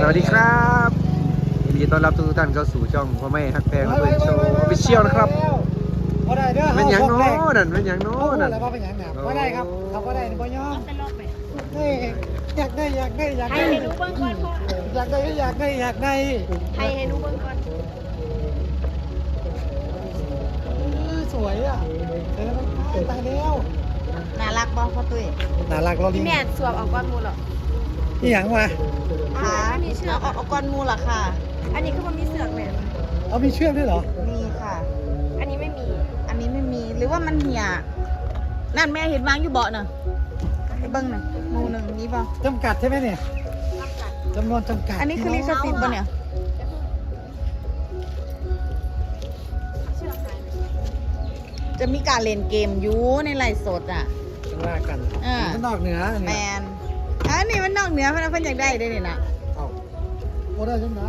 สวัสดีครับยินดีต้อนรับทุกท่านเข้าสู่ช่องพ่อแม่ฮักแพงเพื่อนโชว์วิเชียวนะครับบ่ได้เด้อเป็นหยังเฮาโน้ส่งแรกนั่นเป็นหยังโน้เขาพูดนั่นแล้วว่าเป็นหยังเนี่ยโอ้บ่ได้ครับเขาบ่ได้บ่ยอมเป็นรอบไปนี่อยากได้อยากได้อยากให้ได้ให้หนูเบิ้งก่อนพ่ออยากได้อยากได้อยากได้ให้ให้หนูเบิ้งก่อนเออสวยอะเออมันตายแล้วน่ารักบ่พ่อตุ้ยน่ารักเราดีพี่แม่สวมเอาก้อนมูลหรอ นี่หยังวะค่ะอันนี้เชือเอากเอาเอาก้อนมูล่ะค่ะ อันนี้คือมันมีเสือกแม่เอามีเชือกด้วยเหรอมีค่ะ อันนี้ไม่มี อันนี้ไม่มีหรือว่ามันเหี่ยนั่นแม่เห็นวางอยู่เบาะน่ะไปเบิ้งหน่อยมูหนึ่งนี้ป่ะจำกัดใช่ไหมเนี่ยจำนวนจำกัดอันนี้คือลิขสิทธิ์ป่ะเนี่ยเชือกหายไหมจะมีการเล่นเกมอยู่ในไลฟ์สดอะว่ากันอ่า มันนอกเหนือแมเนี่ย น อันนี้มันนอกเหนือเพราะนั้นเพิ่นอยากได้เด้นี่นะเอ้าบ่ได้จังได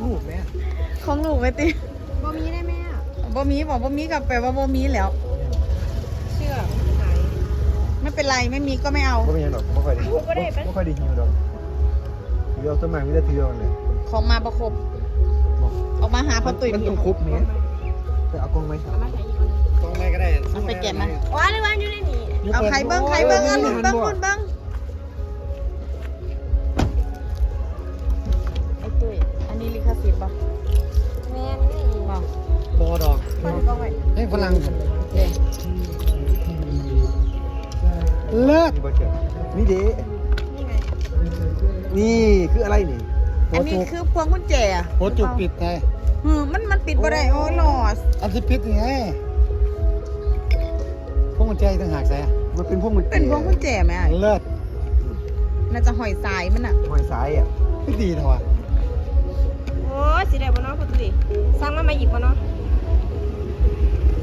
ลูกแม่ของลูกไว้ติบ่มีได้แม่บ่มีบอกบ่มีกับแปลว่าบ่มีแล้ว เชือกหายไม่เป็นไรไม่มีก็ไม่เอาไม่เป็นหยังดอกไม่ค่อยดีก็ได้ปะไม่ค่อยดีหิวดอกเดี๋ยวต้นไม้ไม่ได้เทือนเลยของมาประครบออกมาหาพ่อตุ้ยมันพี่ต้องครบเนี้ยแต่เอากล้องไหมเอามาใส่อีกคนตรงไหนก็ได้เอาไปเก็บมาว้าเลยว่าอยู่ในนี้เอาใครเบิ้งใครเบิ้งเอาลุ่นเบิ้งลุ่นเบิ้ง อันนี้คือพวงกุญแจอะโหจุกปิดไงหืมมันมันปิดบ่ได้โอ้หลอสอันที่ปิดยังไงพวกมันใจต่างหากใส่มันเป็นพวกมันเป็นพวงกุญแจไหมอะเลิศน่าจะหอยสายมันอะหอยสายอะไม่ดีเถอะวะโอ้ยสีแดงบ่เนาะพ่อตุ้ยสร้างมาใหม่อีกบ่เนาะ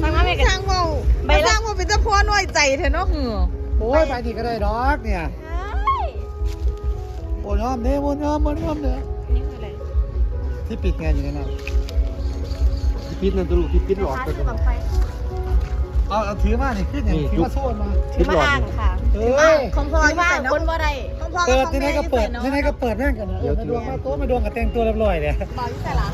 สร้างมาใหม่กันสร้างเว่าใบสละร้างเว่าเป็นเจ้าพ่อน้อยใจเถอะเนาะหือโอ้ยไปดีก็ได้ดอกเนี่ยเฮ้ยโอ้ย ที่ปิดไงอยู่ในนั้นพี่พิษนั่นตัวลูกพี่พิษหลอดค้าไปซื้อบังไฟเอาเอาถือมานี่ขึ้นอย่างนี่ถือมาโซนมาซื้อมาอ่างค่ะเอ้ยของพ่อซื้อที่มาใส่อ่างเนาะคนบ่ได้ของพ่อเปิกับดของที่ไหนแม่ก็ที่เปิใส่ดเนาะที่ไหนก็เปิดแม่งกันนะเออมาดวงมาโต๊ะมาดวงกับแต่งตัวเรียบร้อยเนี่ยบอกที่ใส่ละ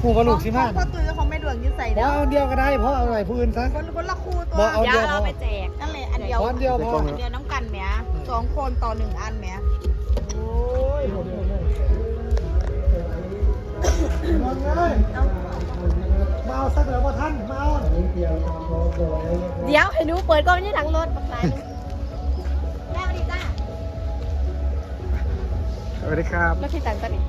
หมู่กับลูกสิมาของพ่อตุ้ยกับของแม่ดวงที่ใส่เพเนาะราะเอาเดียวก็ได้เพราะเอาอะไรผู้อื่นซะคนคนละคู่ตัวบอกเอาเดี๋ยวเราไปแจกนั่นแหละอันเดียวเพราะอันเดียวพออันเดียวน้ำกันแหมสองคนต่อหนึ่งอันแหมโอ้ยห มดเลยมาเลยมาเอาสักแล้วว่าท่านมาเอาเดี๋ยวให้หนูเปิดกล้องที่หลังรถบักไฟแม่เอาดิจ้าสวัสดีครับแล้วพี่ตันตอนนี้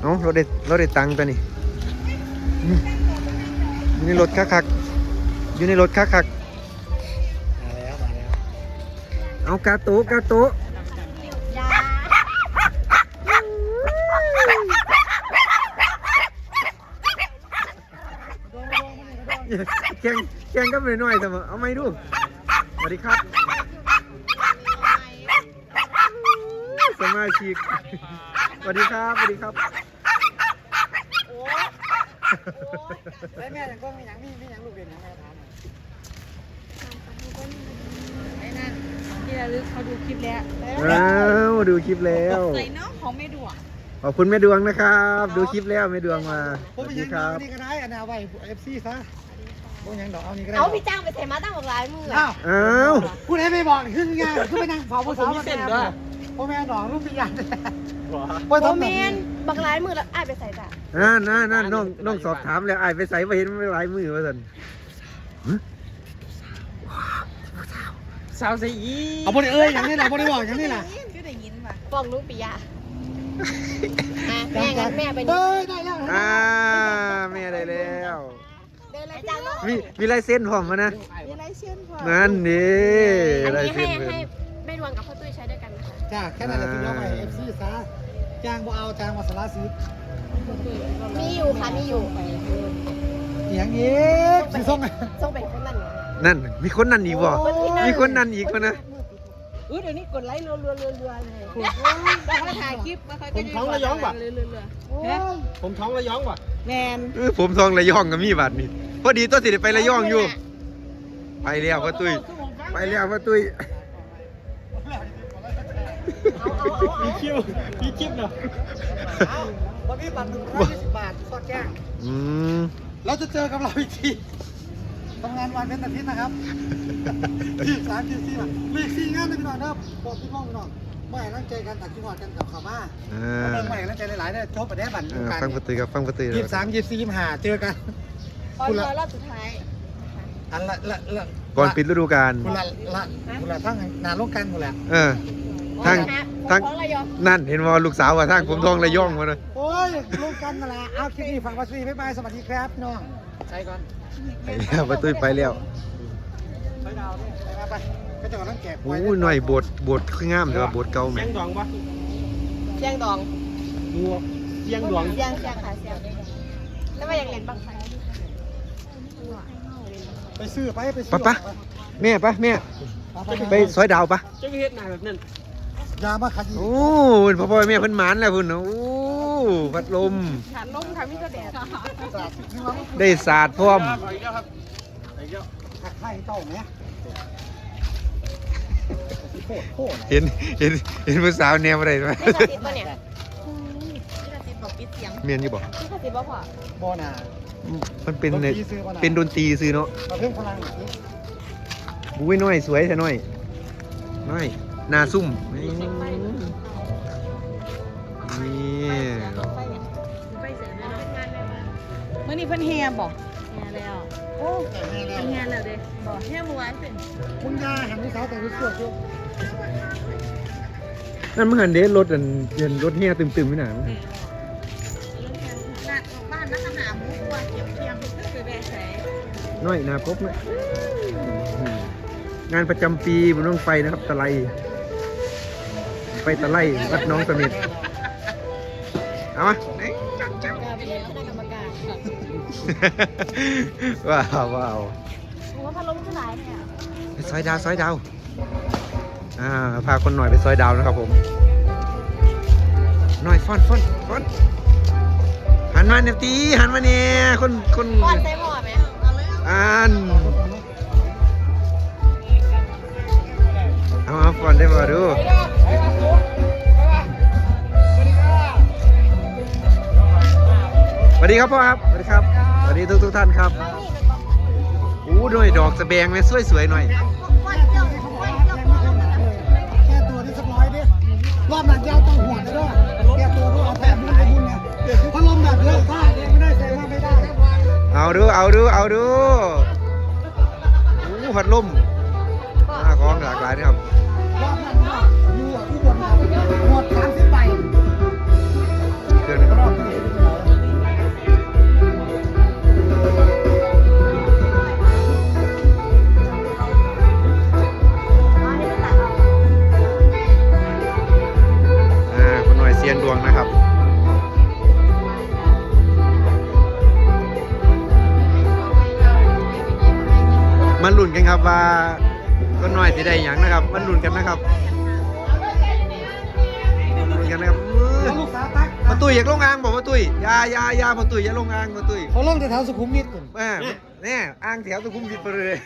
เอ้ารถเด็ดรถเด็ดตังค์ตัวนี้อืมอยู่ในรถคักคักๆอยู่ในรถคักคัก เอากาโตะกาโตะยาแข่งแข่งก็ไม่น้อยแต่ว่าเอาไม่ดูสวัสดีครับสมาชิกสวัสดีครับสวัสดีครับไอ้แม่ยังก็มีหยังมีมีหยังลูกเด่นหยังแม่ถามหน่อยไอ้นั่น ที่ระลึกเขาดูคลิปแล้วว้าวดูคลิปแล้วใส่เนาะของแม่ดวงขอบคุณแม่ดวงนะครับ ดูคลิปแล้วแม่ดวงมาสผมวัเป็สนดียังคดอรักบนี่ก็ได้อันนาไว้เอฟซีซะพวกยังดอกเอานี่ก็ได้เอาพี่จ้างไปใส่มาตั้งหลายมืออ้าวอ้าวพูดให้ไม่บอกขึ้นไงขึ้นไปนั่งเฝ้าผู้สาวมาแทนพ่อแม่หนองลูกปียันโมพ่อทำเมแบบนี้นบักหลายมือแล้วอ้ายไปใส่จ้ะนั่นนั่นนั่นน้องน้องสอบถามแล้วไอ้ายไปใส่ไปเห็นไม่หลายมือว่าสัน สาวใส่อีเอาบ่ได้เอ้ยอย่างนี้ล่ะบ่ได้บอกอย่างนี้ล่ะคือได้ยินป่ะฟองลูกปิยาอะแม่งั้นแม่ไปนี่เอ้ยได้แล้วอ่าแม่ได้แล้วเดินเลยจ้าลูกมีมีลายเส้นพร้อมมานะมีอะไรเช่นพอนั่นนี่อันลายนี้เส้ให้นเป็นให้แม่ดวงกับพ่อตุ้ยใช้ด้วยกันนะคะจ้าแค่นั้นแหละถึงเอาไปเอฟซีซะจ้างบ่เอาจ้างมาสาระซื้อมีอยู่ค่ะมีอยู่อย่างนี้สิส่งไงส่งไปค นนั้นนั่น มีคนนั่นอีกบ่โอ้ยนั่นมีคนนั่นอีกวะนะอุ้ยเดี๋ยวนี้กดไลค์รัวๆรัวๆรัวๆเลยแล้วก็ถ่ายคลิปแล้วเขาก็ผมท้องระยองว่ะ เรื่อยโอ้ยผมท้องระยองว่ะๆแมนเออผมทองระยองกับมีบัตรนี่พอดีตัวสิได้ไประยองอยู่ ไปแล้วพ่อตุ้ย ไปแล้วพ่อตุ้ย มีคิวมีคิวเนาะวันนี้บัตรหนึ่งร้อยยี่สิบบาทสอดแจ้งอืม เราจะเจอกับเราอีกที ทำงานวันเป็นอาทิตย์นะครับที่สามที่สี่เลขสี่งานเลยพี่น้องนะครับบอกพี่น้องพี่น้องไม่ให้นั่งใจกันตัดชิ้นหอดกันกับข่าวมาอ่เมื่อไม่าให้นั่งใจหลายๆเนี่ยจบไปได้บัตรอ่าการฟังพ่อตุ้ยครับฟังพ่อตุ้ยยี่สิบสามยี่สิบสี่ยี่สิบห้าเจอกันออนทัวร์รอบสุดท้ายอันละละละก่อนปิดฤดูกาลคุณละละคุณละทั้งนานลงกันคุณละเออทั้งทั้งของระยองนั่นเห็นว่าลูกสาวว่าทางผมทองระยองมาเลยโอ้ยลงกันนั่นแหละเอาคลิปนี้ฟังวัสดีบ๊ายบายสวัสดีครับพี่น้อง ใส่ก่อนไปแล้วพ่อตุ้ยไปแล้วใส่ดาวด้วยไปมาไปก็จะกำลังแกะโอ้ยหน่อยบทบทคืองามแต่ว่าบทเก่าแหม่เสียงดองปะเสียงดองงัวเสียงดองเสียงเสียงค่ะเสียงแล้วมาอยากเล่นบ้างไฟไปซื้อไปไปซื้ปะปะแม่ปะแม่ไปซอยดาวปะจะไปเฮ็ดหน้าแบบนั้นยามาขยี้โอ้พ่อพ่อแม่เพิ่นหมานแล้วเพิ่นน่ะโอ้ พัดลมฐานลมค่ะมีตัวแดดได้ศาสตร์พร้อมครับอีกแล้วครับอีกแล้วหักไข่เต้าไหมโคตรโคตรเห็นเห็นเห็นผู้สาวแนวอะไรไหมนี่กระติบปะเนี่ยนี่กระติบบอกปิดเสียงเมียนอยู่บ่นี่กระติบบอกว่าบ่อนามันเป็นดนตรีเนี่ยซื้อบ่น่ะเป็นดนตรีซื้อเนาะเอาเพิ่มพลังอีกนิดบุ้ยน้อยสวยแท้น้อยน้อยหน้าซุ่ม นี่นี่ไฟเนี่ยไฟเสียงเลยงเมื่อนี้เพิ่นเฮียบอกงานแล้วโอ้แต่แม่แล้วงานแล้วเด้บอกแค่เมื่อวานเป็นคุณยาหันลูกสาวแต่งสวยอยู่นั่นมันหันเด้รถอันเดินรถเฮียตึมๆไม่หนามั้งนัดออกบ้านนักหาหมูตัวเก็บเทียมไปแบกใส่น้อยหนาครบนะอืมงานประจำปีบนน้องไฟนะครับ ตะไลไฟตะไลวัดน้องสมิท เอามาเอ้ยกาเป็นคณะกรรมการว้าวว้าวโอ้พัดลมขึ้นหลายเนี่ยไปซอยดาวซอยดาวอ่าพาคนหน่อยไปซอยดาวนะครับผมหน่อยฟอนฟอนฟอนหันมาเนี่ยตีหันมาเนี่ยคนคนป้อนใส่หม้อไหมอ่านเอามาฟอนได้มาดูส วัสดีครับพ่อครับสวัสดีครับสวัสดีทุกทุกท่านครับอู้หน่อยดอกสะแบงเลยสวยๆหน่อยแก้ตัวนี่สักร้อยดิรอบหนักยาวต้องหัวนะด้วยแก้ตัวด้วยเอาแถมบุญไปบุญเนี่ยพัดลมแบบเลิกท่าไม่ได้แซงว่าไม่ได้เอาดูเอาดูเอาดูอู้พัดลมหน้าของหลากหลายนะครับ ลุ้นกันครับว่าคนหน่อยสิได้หยังนะครับ มันลุ้นกันนะครับลุ้นกันนะครับอื้อลูกสาวตักมาตุ้ยอยากลงอ่างบอกมาตุ้ยอยาอยาอยามาตุ้ยอย่าลงอ่างมาตุ้ยเขาลงแถวสุขุมวิทแม่แน่อ่างแถวสุขุมวิทไปเลย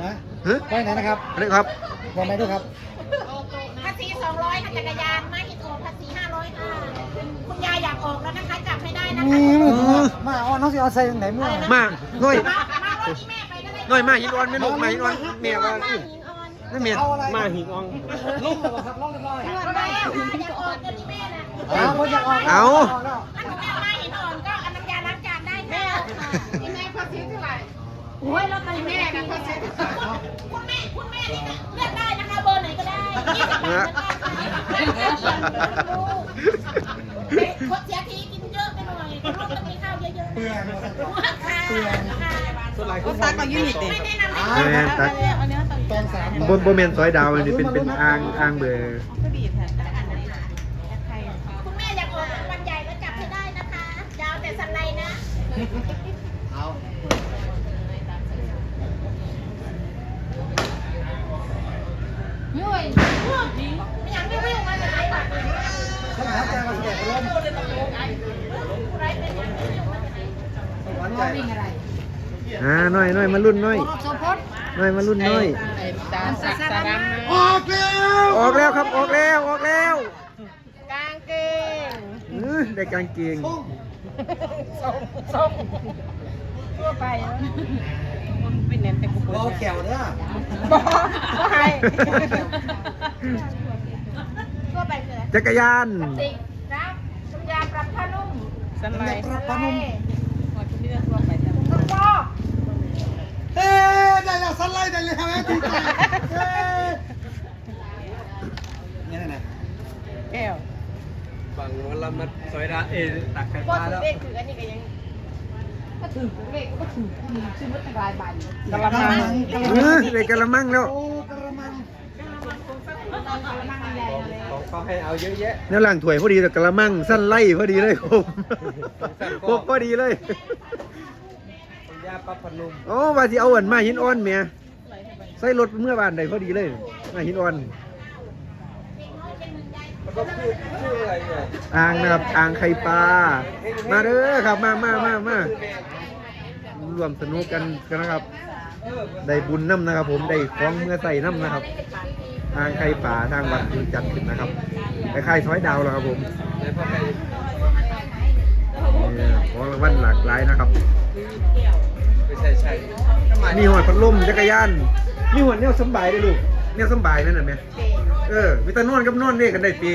ฮะฮะไปไหนนะครับอะไรครับบอกไหมด้วยครับ ภาษี200ค่ะจักรยานมาหิดออกภาษี500ค่ะคุณยาย อยากออกแล้วนะคะจับให้ได้นะมีคะมาเอาน้องสิเอาใส่ไหนเมื่อมาหน่อยมารถที่แม่ไปก็ได้หน่อยมาหินอ่อนไม่ลูกมาหินอ่อนเมียว่าอื้อนั่นเมียเอาอะไรมาหิงอองลงเลยครับลงเรียบร้อยเงินไปแล้วค่ะอยากออกเงินที่แม่นะเอาคนอยากออกเอาอันคุณแม่มาหินอ่อนก็เอาน้ำยาล้างจานได้ค่ะที่แม่ภาษีเท่าไหร่โอ้ยรถไปแม่นะภาษีคุณแม่คุณแม่นี่เลือกได้นะคะเบอร์ไหนก็ได้ยี่สิบบาทก็ได้ คนเสียทีกินเยอะไปหน่อยลูกต้องมีข้าวเยอะๆเปลืองค่ะค่ะก็ตักเอายูนิตดิไม่แนะนำให้แม่ตักอันนี้ตักตอนสามบนบนเมนซอยดาวอันนี้เป็นเป็นอ่างอ่างเบอร์ก็ดีแท้คุณแม่อยากออกรางวันใหญ่แล้วจับให้ได้นะคะยาวแต่สันในนะเอายุ่ยไม่อยากไม่วิ่งมาจากไหนบ้าง ถ้าหาแจงมาแจกลม ไรเป็นยังไม่วิ่งมา อ่า น้อยน้อยมารุ่นน้อยรถสมพศน้อยมารุ่นน้อยตาสักสารังออกแล้วออกแล้วครับออกแล้วออกแล้วกางเกงเออได้กางเกงพุ่งส้มส้มทั่วไปมันเป็นเน้นแต่กูรอแขวเด้อบ่บ่ให้ทั่วไปคืออะไรจักรยานติกน้ำน้ำยาปรับผ้านุ่มสันไลปรับพนุ่มหมดทุกเรื่องทั่วไปจ้ะกระปอกเฮ้ได้แล้ว สไลด์ได้แล้วแม่ดีใจเฮ้นี่นะแก้วฝั่งวันละมัดซอยดาเอตักไข่ปบ่ลาถึแล้งวเลขคืออันนี้ก็ยังก็ถึงเลขก็ถึงซื้อมาตั้งหลายใบกกระระมัมังงเออได้กระมังแล้วโอ้กระมังของเขาให้เอาเยอะแยะแนวล่างถ้วยพอดีแต่กระมังสั้นไล่พอดีเลยผมครบพอดีเลยของ ยาปลาพนุ่มโอ้ว่าสิเอาอันมาหินอ่อนเมียใส่รถเมื่อวานใดพอดีเลยมาหินอ่อน แล้วก็พูดพูดอะไรเนี่ยอ่างนะครับอ่างไข่ปลามาเด้อครับมามามามารวมสนุกกันกันนะครับได้บุญน้ำนะครับผมได้ของเมื่อใส่น้ำนะครับอ่างไข่ปลาทางวัดคือจัดขึ้นนะครับคล้ายๆซอยดาวแล้วครับผมในพ่อใครเนี่ยของรางวัลหลากหลายนะครับไม่ ใช่ใช่มีหอดพัดลมจักรยานมีหอดแนวสำบายด้วยลูกแนวสำบายนั่นน่ะแม่เออมีแต่นอนกับนอนเด้กันได้เปี